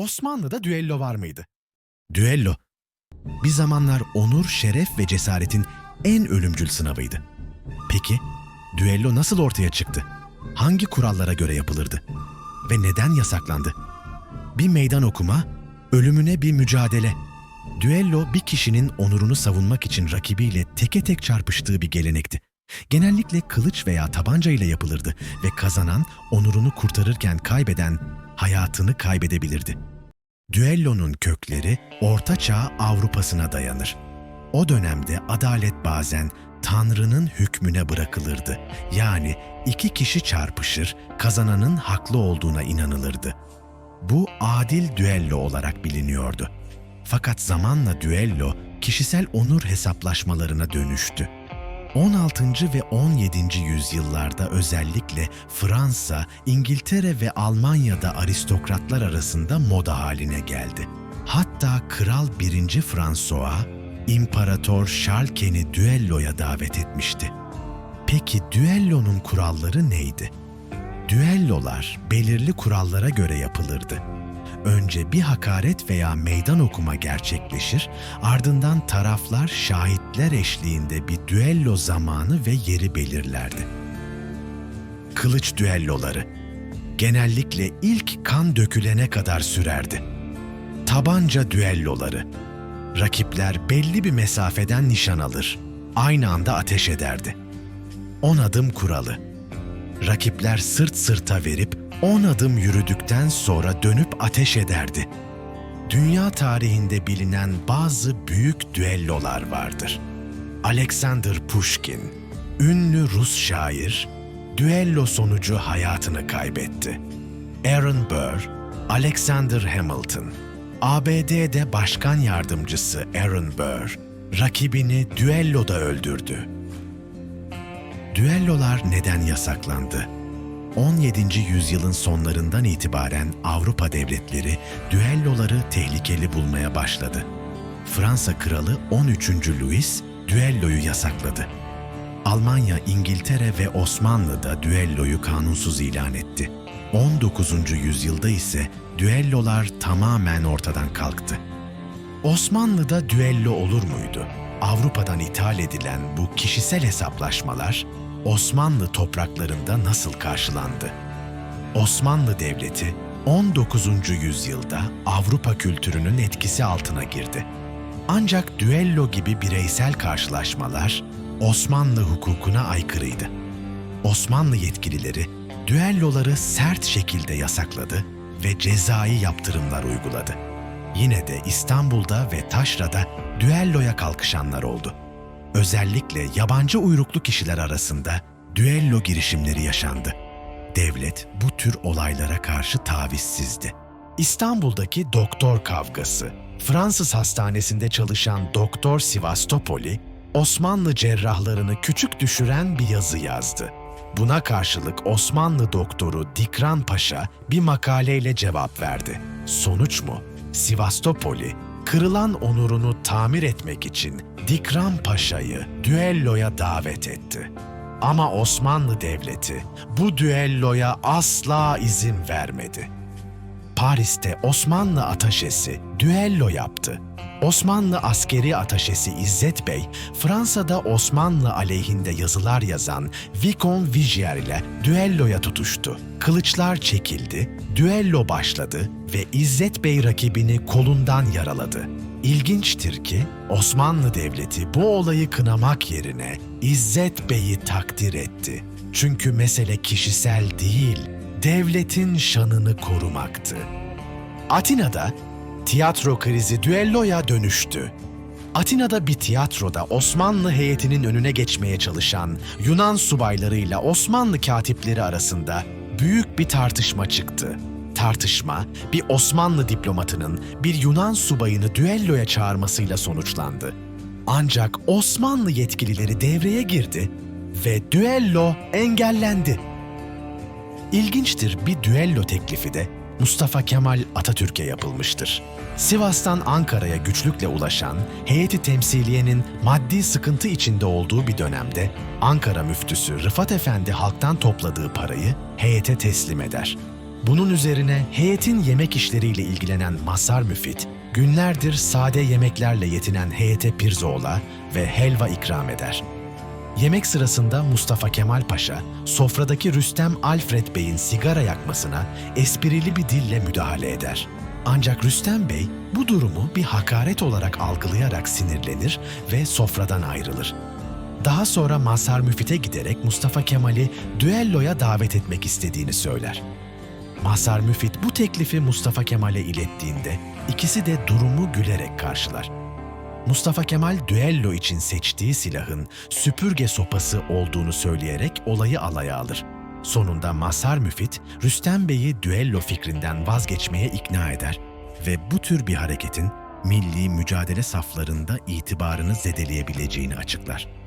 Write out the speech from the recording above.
Osmanlı'da düello var mıydı? Düello, bir zamanlar onur, şeref ve cesaretin en ölümcül sınavıydı. Peki, düello nasıl ortaya çıktı? Hangi kurallara göre yapılırdı? Ve neden yasaklandı? Bir meydan okuma, ölümüne bir mücadele. Düello bir kişinin onurunu savunmak için rakibiyle teke tek çarpıştığı bir gelenekti. Genellikle kılıç veya tabanca ile yapılırdı ve kazanan onurunu kurtarırken kaybeden hayatını kaybedebilirdi. Düellonun kökleri Orta Çağ Avrupa'sına dayanır. O dönemde adalet bazen Tanrı'nın hükmüne bırakılırdı. Yani iki kişi çarpışır, kazananın haklı olduğuna inanılırdı. Bu adil düello olarak biliniyordu. Fakat zamanla düello kişisel onur hesaplaşmalarına dönüştü. 16. ve 17. yüzyıllarda özellikle Fransa, İngiltere ve Almanya'da aristokratlar arasında moda haline geldi. Hatta Kral 1. François, İmparator Şalken'i düelloya davet etmişti. Peki düellonun kuralları neydi? Düellolar belirli kurallara göre yapılırdı. Önce bir hakaret veya meydan okuma gerçekleşir, ardından taraflar şahitler eşliğinde bir düello zamanı ve yeri belirlerdi. Kılıç düelloları genellikle ilk kan dökülene kadar sürerdi. Tabanca düelloları rakipler belli bir mesafeden nişan alır, aynı anda ateş ederdi. 10 adım kuralı rakipler sırt sırta verip 10 adım yürüdükten sonra dönüp ateş ederdi. Dünya tarihinde bilinen bazı büyük düellolar vardır. Alexander Pushkin, ünlü Rus şair, düello sonucu hayatını kaybetti. Aaron Burr, Alexander Hamilton, ABD'de başkan yardımcısı Aaron Burr, rakibini düelloda öldürdü. Düellolar neden yasaklandı? 17. yüzyılın sonlarından itibaren Avrupa devletleri düelloları tehlikeli bulmaya başladı. Fransa kralı 13. Louis düelloyu yasakladı. Almanya, İngiltere ve Osmanlı da düelloyu kanunsuz ilan etti. 19. yüzyılda ise düellolar tamamen ortadan kalktı. Osmanlı'da düello olur muydu? Avrupa'dan ithal edilen bu kişisel hesaplaşmalar Osmanlı topraklarında nasıl karşılandı? Osmanlı Devleti 19. yüzyılda Avrupa kültürünün etkisi altına girdi. Ancak düello gibi bireysel karşılaşmalar Osmanlı hukukuna aykırıydı. Osmanlı yetkilileri düelloları sert şekilde yasakladı ve cezai yaptırımlar uyguladı. Yine de İstanbul'da ve Taşra'da düelloya kalkışanlar oldu. Özellikle yabancı uyruklu kişiler arasında düello girişimleri yaşandı. Devlet bu tür olaylara karşı tavizsizdi. İstanbul'daki doktor kavgası, Fransız hastanesinde çalışan Doktor Sivastopoli, Osmanlı cerrahlarını küçük düşüren bir yazı yazdı. Buna karşılık Osmanlı doktoru Dikran Paşa bir makaleyle cevap verdi. Sonuç mu? Sivastopoli, kırılan onurunu tamir etmek için Dikran Paşa'yı düelloya davet etti. Ama Osmanlı Devleti bu düelloya asla izin vermedi. Paris'te Osmanlı ataşesi düello yaptı. Osmanlı askeri ataşesi İzzet Bey, Fransa'da Osmanlı aleyhinde yazılar yazan Vicomte Vigier ile düelloya tutuştu. Kılıçlar çekildi, düello başladı ve İzzet Bey rakibini kolundan yaraladı. İlginçtir ki Osmanlı Devleti bu olayı kınamak yerine İzzet Bey'i takdir etti. Çünkü mesele kişisel değil, devletin şanını korumaktı. Atina'da tiyatro krizi düelloya dönüştü. Atina'da bir tiyatroda Osmanlı heyetinin önüne geçmeye çalışan Yunan subaylarıyla Osmanlı katipleri arasında büyük bir tartışma çıktı. Tartışma bir Osmanlı diplomatının bir Yunan subayını düelloya çağırmasıyla sonuçlandı. Ancak Osmanlı yetkilileri devreye girdi ve düello engellendi. İlginçtir bir düello teklifi de Mustafa Kemal Atatürk'e yapılmıştır. Sivas'tan Ankara'ya güçlükle ulaşan heyeti temsiliyenin maddi sıkıntı içinde olduğu bir dönemde Ankara müftüsü Rıfat Efendi halktan topladığı parayı heyete teslim eder. Bunun üzerine heyetin yemek işleriyle ilgilenen Masar Müfit, günlerdir sade yemeklerle yetinen heyete pirzola ve helva ikram eder. Yemek sırasında Mustafa Kemal Paşa, sofradaki Rüstem Alfred Bey'in sigara yakmasına esprili bir dille müdahale eder. Ancak Rüstem Bey bu durumu bir hakaret olarak algılayarak sinirlenir ve sofradan ayrılır. Daha sonra Mazhar Müfit'e giderek Mustafa Kemal'i düelloya davet etmek istediğini söyler. Mazhar Müfit bu teklifi Mustafa Kemal'e ilettiğinde ikisi de durumu gülerek karşılar. Mustafa Kemal düello için seçtiği silahın süpürge sopası olduğunu söyleyerek olayı alaya alır. Sonunda Mazhar Müfit, Rüstem Bey'i düello fikrinden vazgeçmeye ikna eder ve bu tür bir hareketin milli mücadele saflarında itibarını zedeleyebileceğini açıklar.